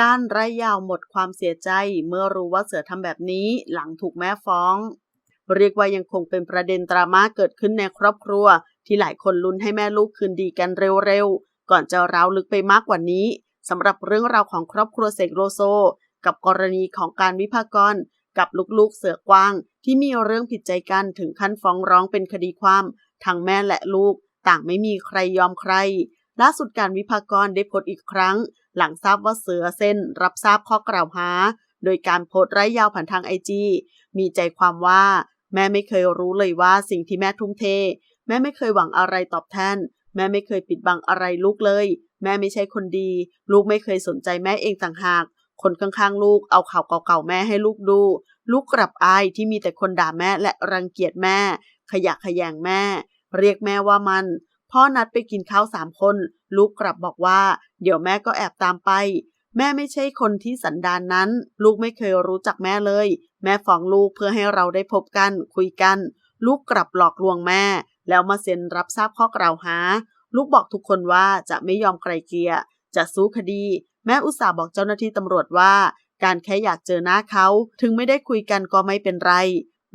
การไร้ยาวหมดความเสียใจเมื่อรู้ว่าเสือทำแบบนี้หลังถูกแม่ฟ้อง เรียกว่ายังคงเป็นประเด็นดราม่าเกิดขึ้นในครอบครัว ที่หลายคนลุ้นให้แม่ลูกคืนดีกันเร็วๆ ก่อนจะร้าวลึกไปมากกว่านี้สำหรับเรื่องราวของครอบครัวเสกโลโซ กับกรณีของการวิพากรกับลูกๆเสือกว้าง ที่มีเรื่องผิดใจกันถึงขั้นฟ้องร้องเป็นคดีความทั้งแม่และลูก ต่างไม่มีใครยอมใคร ล่าสุดการวิพากรได้โพสต์อีกครั้ง หลังทราบว่าเสือเส้นรับทราบข้อกล่าวหา โดยการโพสต์ไร้ยาวผ่านทางไอจีมีใจความว่า แม่ไม่เคยรู้เลยว่าสิ่งที่แม่ทุ่มเท แม่ไม่เคยหวังอะไรตอบแทน แม่ไม่เคยปิดบังอะไรลูกเลย แม่ไม่ใช่คนดี ลูกไม่เคยสนใจแม่เองต่างหาก คนข้างๆลูกเอาข่าวเก่าๆแม่ให้ลูกดู ลูกกลับอายที่มีแต่คนด่าแม่และรังเกียจแม่ ขยะขยงแม่ เรียกแม่ว่ามัน พ่อนัดไปกินข้าวสามคน ลูกกลับบอกว่า เดี๋ยวแม่ก็แอบตามไป แม่ไม่ใช่คนที่สันดานนั้น ลูกไม่เคยรู้จักแม่เลย แม่ฟ้องลูกเพื่อให้เราได้พบกัน คุยกัน ลูกกลับหลอกลวงแม่ แล้วมาเซ็นรับทราบข้อกล่าวหา ลูกบอกทุกคนว่าจะไม่ยอมไกลเกลี่ยจะสู้คดี แม่อุตส่าห์บอกเจ้าหน้าที่ตำรวจว่า การแค่อยากเจอหน้าเขา ถึงไม่ได้คุยกันก็ไม่เป็นไร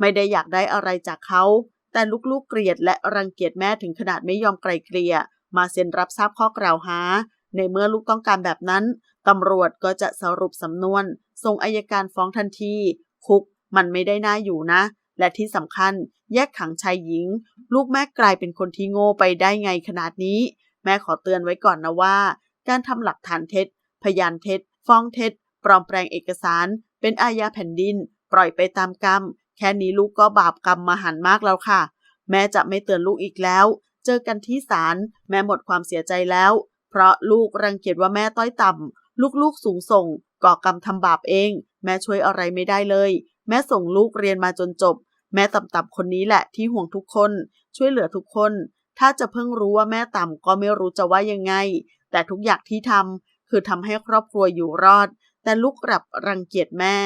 ไม่ได้อยากได้อะไรจากเขา แต่ลูกๆเกลียดและรังเกียจแม่ถึงขนาดไม่ยอมไกลเกลี่ยมาเซ็นรับทราบข้อกล่าวหา ในเมื่อลูกต้องการแบบนั้นตำรวจก็จะสรุปสำนวน ส่งอายการฟ้องทันที คุกมันไม่ได้น่าอยู่นะ และที่สำคัญแยกขังชายหญิง ลูกแม่กลายเป็นคนที่โง่ไปได้ไงขนาดนี้ แม่ขอเตือนไว้ก่อนนะว่า การทำหลักฐานเท็จ พยานเท็จ ฟ้องเท็จ ปลอมแปลงเอกสาร เป็นอาญาแผ่นดิน ปล่อยไปตามกรรม แค่นี้ลูกก็บาปกรรมมหันมากแล้วค่ะ แม่จะไม่เตือนลูกอีกแล้ว เจอกันที่ศาลแม่หมดความเสียใจแล้ว เพราะลูกรังเกียจว่าแม่ต้อยต่ำลูกๆสูงส่งก่อกรรมทำบาปเอง แม่ช่วยอะไรไม่ได้เลย แม่ส่งลูกเรียนมาจนจบ แม่ต่ำๆคนนี้แหละที่ห่วงทุกคน ช่วยเหลือทุกคน ถ้าจะเพิ่งรู้ว่าแม่ต่ำก็ไม่รู้จะว่ายังไง แต่ทุกอย่างที่ทำคือทำให้ครอบครัวอยู่รอด แต่ลูกกลับรังเกียจแม่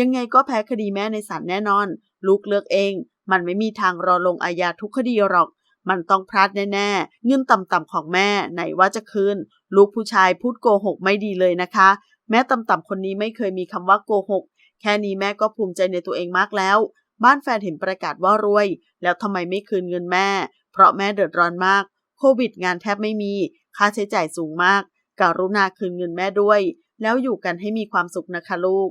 ยังไงก็แพ้คดีแม่ในศาลแน่นอน ลูกเลือกเอง มันไม่มีทางรอลงอาญาทุกคดีหรอก มันต้องพลาดแน่ๆ เงินต่ำๆของแม่ไหนว่าจะคืน ลูกผู้ชายพูดโกหกไม่ดีเลยนะคะ แม่ต่ำๆคนนี้ไม่เคยมีคำว่าโกหก แค่นี้แม่ก็ภูมิใจในตัวเองมากแล้ว บ้านแฟนเห็นประกาศว่ารวย แล้วทำไมไม่คืนเงินแม่ เพราะแม่เดือดร้อนมาก โควิดงานแทบไม่มี ค่าใช้จ่ายสูงมากการุณาคืนเงินแม่ด้วย แล้วอยู่กันให้มีความสุขนะคะลูก